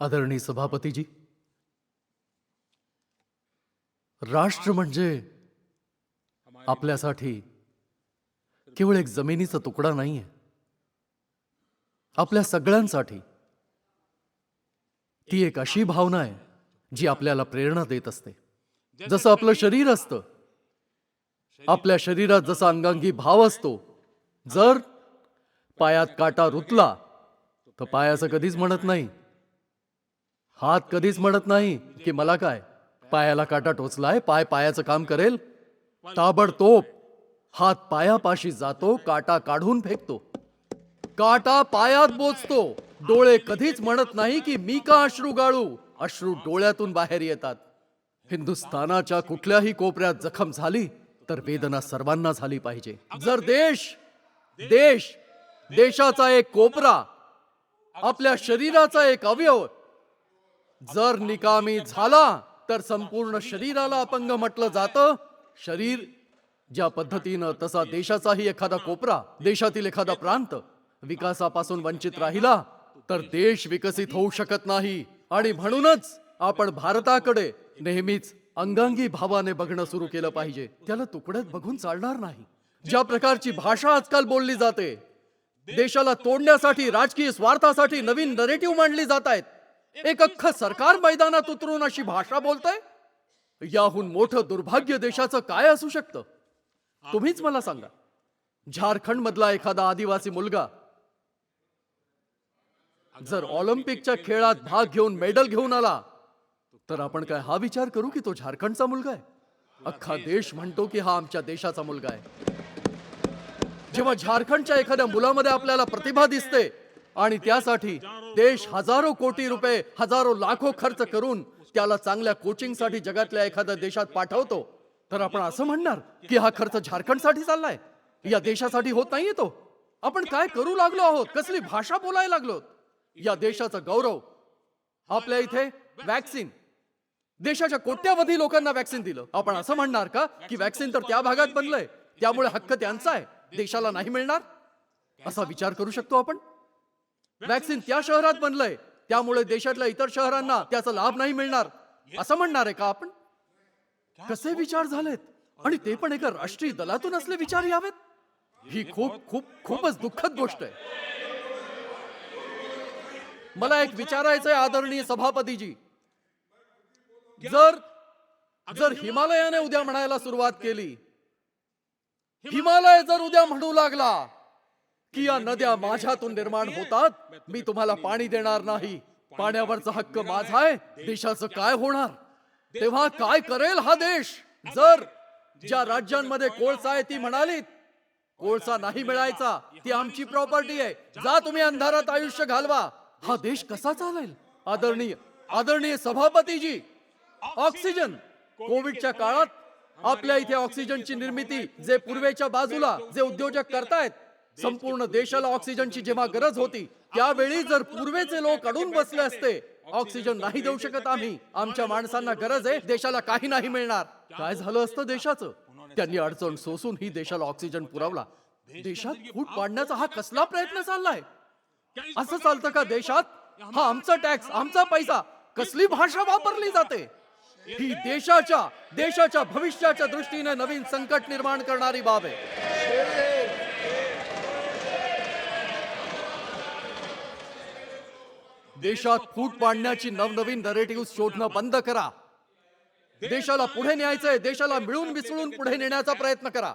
आदरणीय सभापतीजी. राष्ट्र म्हणजे आपल्यासाठी केवळ एक जमिनीचा तुकडा नाहीये. आपल्या सगळ्यांसाठी ती एक अशी भावना आहे जी आपल्याला प्रेरणा देत असते. जसं आपलं शरीर असतं आपल्या शरीरात जसा अंगांगी भाव असतो जर पायात काटा रुतला तर पायाचं कधीच म्हणत नाही. हात कधीच म्हणत नाही की मला काय? पायाला काटा टोचलाय पाय पायाचं काम करेल. ताबडतोब हात पायापाशी जातो काटा काढून फेकतो. काटा पायात बोचतो. डोळे कधीच म्हणत नाही की मी का अश्रू गाळू? अश्रू डोळ्यातून बाहेर येतात. हिंदुस्थानाच्या कुठल्याही कोपऱ्यात जखम झाली तर वेदना सर्वांना झाली पाहिजे. जर देश देश देशाचा एक कोपरा आपल्या शरीराचा एक अवयव जर निकामी झाला तर संपूर्ण शरीराला अपंग म्हटलं जातं. शरीर ज्या पद्धतीनं तसा देशाचाही एखादा कोपरा देशातील एखादा प्रांत विकासापासून वंचित राहिला तर देश विकसित होऊ शकत नाही. आणि म्हणूनच आपण भारताकडे नेहमीच अंगांगी भावाने बघणं सुरू केलं पाहिजे. त्याला तुकड्यात बघून चालणार नाही. ज्या प्रकारची भाषा आजकाल बोलली जाते देशाला तोडण्यासाठी राजकीय स्वार्थासाठी नवीन नरेटिव्ह मांडली जात आहेत. एक अख्खं सरकार मैदानात उतरून अशी भाषा बोलतय? याहून मोठं दुर्भाग्य देशाचं काय असू शकतं? तुम्हीच मला सांगा. झारखंड मधला एखादा आदिवासी मुलगा जर ऑलिम्पिकच्या खेळात भाग घेऊन मेडल घेऊन आला तर आपण काय हा विचार करू की तो झारखंडचा मुलगा आहे? अख्खा देश म्हणतो की हा आमच्या देशाचा मुलगा आहे. जेव्हा झारखंडच्या एखाद्या मुलामध्ये आपल्याला प्रतिभा दिसते आणि त्यासाठी देश हजारो कोटी रुपये हजारो लाखो खर्च करून त्याला चांगल्या कोचिंगसाठी जगातल्या एखाद्या देशात पाठवतो. तर आपण असं म्हणणार की हा खर्च झारखंडसाठी चाललाय? या देशासाठी होत नाहीये तो. आपण काय करू लागलो आहोत? कसली भाषा बोलायला लागलो या देशाचा गौरव आपल्या इथे वॅक्सिन. देशाच्या कोट्यावधी लोकांना वॅक्सिन दिलं. आपण असं म्हणणार का की वॅक्सिन तर त्या भागात बनलंय? त्यामुळे हक्क त्यांचा आहे. देशाला नाही मिळणार? असा विचार करू शकतो आपण? वॅक्सिन त्या शहरात बनलंय. त्यामुळे देशातल्या इतर शहरांना त्याचा लाभ नाही मिळणार. असं म्हणणार आहे का आपण? कसे विचार झालेत? आणि ते पण एका राष्ट्रीय दलातून असले विचार यावेत? ही खूप खूप खूपच दुःखद गोष्ट आहे. मला एक विचारायचंय आदरणीय सभापतीजी. जर जर हिमालयाने उद्या म्हणायला सुरुवात केली हिमालय जर उद्या म्हणू लागला की या नद्या माझ्यातून निर्माण होतात. मी तुम्हाला पाणी देणार नाही. पाण्यावरचा हक्क माझा आहे. देशाचं काय होणार? तेव्हा काय करेल हा देश? जर ज्या राज्यांमध्ये कोळसा आहे ती म्हणालीत कोळसा नाही मिळायचा ती आमची प्रॉपर्टी आहे. जा तुम्ही अंधारात आयुष्य घालवा. हा देश कसा चालेल? आदरणीय आदरणीय सभापतीजी ऑक्सिजन. कोविडच्या काळात आपल्या इथे ऑक्सिजनची निर्मिती जे पूर्वेच्या बाजूला जे उद्योजक करतायत संपूर्ण देशाला ऑक्सिजनची जेव्हा गरज होती त्यावेळी जर पूर्वेचे लोक अडून बसले असते ऑक्सिजन नाही देऊ शकत आम्ही. आमच्या माणसांना गरज आहे देशाला काही नाही मिळणार. काय झालं असतं देशाचं? त्यांनी अडचण सोसून ही देशाला ऑक्सिजन पुरवला. देशात फूट पाडण्याचा हा कसला प्रयत्न चाललाय? असं चालतं का देशात? हा आमचा टॅक्स आमचा पैसा कसली भाषा वापरली जाते? ही देशाच्या देशाच्या भविष्याच्या दृष्टीने नवीन संकट निर्माण करणारी बाब आहे. देशात फूट पाडण्याची नवनवीन नरेटिव्ह शोधणं बंद करा. देशाला पुढे न्यायचंय देशाला मिळून मिसळून पुढे नेण्याचा प्रयत्न करा.